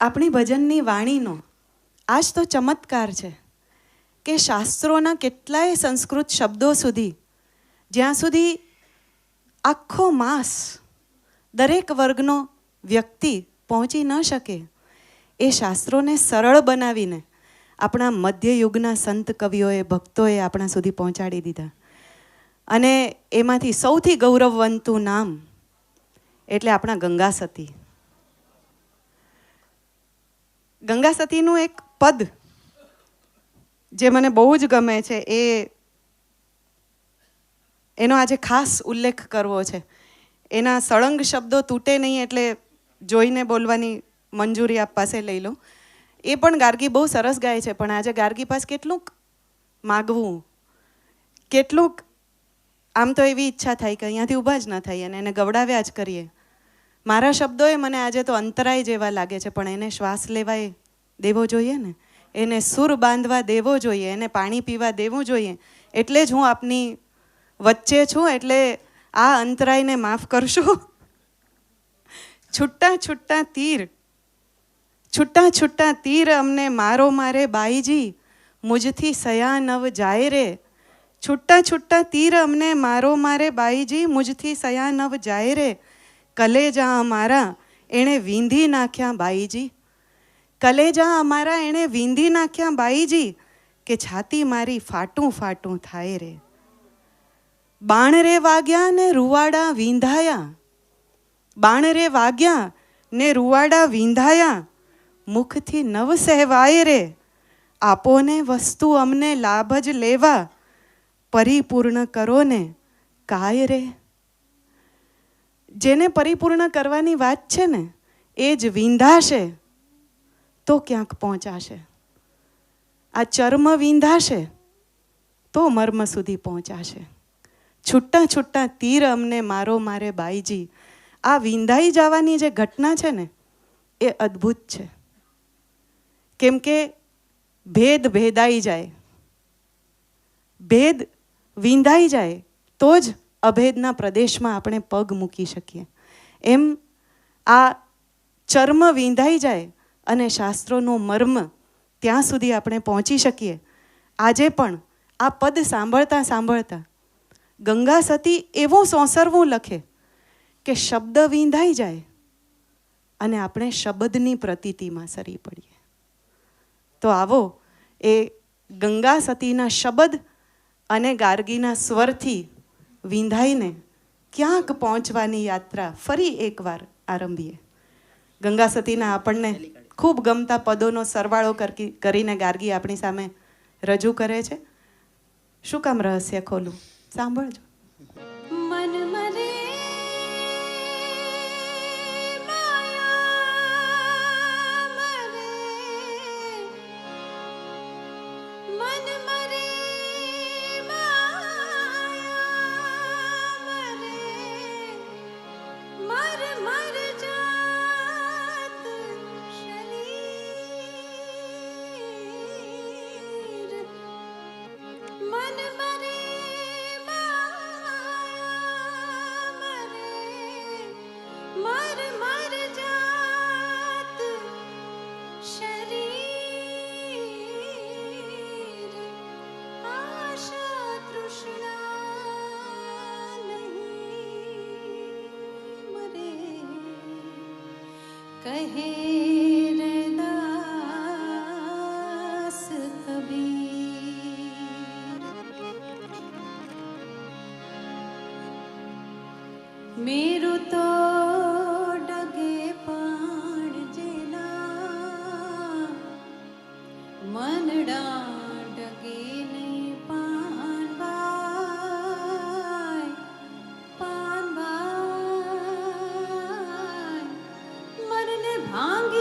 આપણી ભજનની વાણીનો આ જ તો ચમત્કાર છે કે શાસ્ત્રોના કેટલાય સંસ્કૃત શબ્દો સુધી, જ્યાં સુધી આખો માસ દરેક વર્ગનો વ્યક્તિ પહોંચી ન શકે, એ શાસ્ત્રોને સરળ બનાવીને આપણા મધ્યયુગના સંત કવિઓએ, ભક્તોએ આપણા સુધી પહોંચાડી દીધા. અને એમાંથી સૌથી ગૌરવવંતું નામ એટલે આપણા ગંગા સતી. ગંગા સતીનું એક પદ જે મને બહુ જ ગમે છે, એ એનો આજે ખાસ ઉલ્લેખ કરવો છે. એના સળંગ શબ્દો તૂટે નહીં એટલે જોઈને બોલવાની મંજૂરી આપ પાસે લઈ લો. એ પણ ગાર્ગી બહુ સરસ ગાય છે, પણ આજે ગાર્ગી પાસે કેટલુંક માગવું, કેટલુંક આમ તો એવી ઈચ્છા થાય કે અહીંયાથી ઊભા જ ન થાય અને એને ગવડાવ્યા જ કરીએ. મારા શબ્દોએ મને આજે તો અંતરાય જેવા લાગે છે, પણ એને શ્વાસ લેવાય દેવો જોઈએ ને? એને સુર બાંધવા દેવો જોઈએ, એને પાણી પીવા દેવું જોઈએ. એટલે જ હું આપની વચ્ચે છું, એટલે આ અંતરાયને માફ કરશો. છૂટા છૂટા તીર, છૂટા છૂટા તીર અમને મારો મારે બાઈજી, મુજથી સયા નવ જાય રે. છૂટા છૂટા તીર અમને મારો મારે બાઈજી, મુજથી સયા નવ જાય રે. કલેજા અમારા એણે વીંધી નાખ્યા બાઈજી. કલેજા અમારા એણે વીંધી નાખ્યા બાઈજી કે છાતી મારી ફાટું ફાટું થાય રે. બાણ રે વાગ્યા ને રૂવાડા વીંધાયા. બાણ રે વાગ્યા ને રૂવાડા વીંધાયા. મુખથી નવ સહેવાય રે. આપોને વસ્તુ અમને લાભ જ લેવા. પરિપૂર્ણ કરો ને કાય રે. જેને પરિપૂર્ણ કરવાની વાત છે ને, એ જ વિંધાશે, તો ક્યાંક પહોંચાશે. આ ચર્મ વિંધાશે, તો મર્મ સુધી પહોંચાશે. છૂટા છૂટા તીર અમને મારો મારે બાઈજી, આ વિંધાઈ જવાની જે ઘટના છે ને, એ અદ્ભુત છે. કેમ કે ભેદ ભેદાઈ જાય. ભેદ વિંધાઈ જાય, તો જ અભેદના પ્રદેશમાં આપણે પગ મૂકી શકીએ. એમ આ ચર્મ વિંધાઈ જાય અને શાસ્ત્રોનો મર્મ ત્યાં સુધી આપણે પહોંચી શકીએ. આજે પણ આ પદ સાંભળતા સાંભળતા ગંગા સતી એવું સોંસરવું લખે કે શબ્દ વિંધાઈ જાય અને આપણે શબ્દની પ્રતીતિમાં સરી પડીએ. તો આવો એ ગંગા સતીના શબ્દ અને ગાર્ગીના સ્વરથી વિંધાઈને ક્યાંક પહોંચવાની યાત્રા ફરી એકવાર આરંભીએ. ગંગા સતીના આપણને ખૂબ ગમતા પદોનો સરવાળો કરીને ગાર્ગી આપણી સામે રજૂ કરે છે. શું કામ રહસ્ય ખોલું? સાંભળજો. Me. भांगे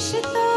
ईश्वर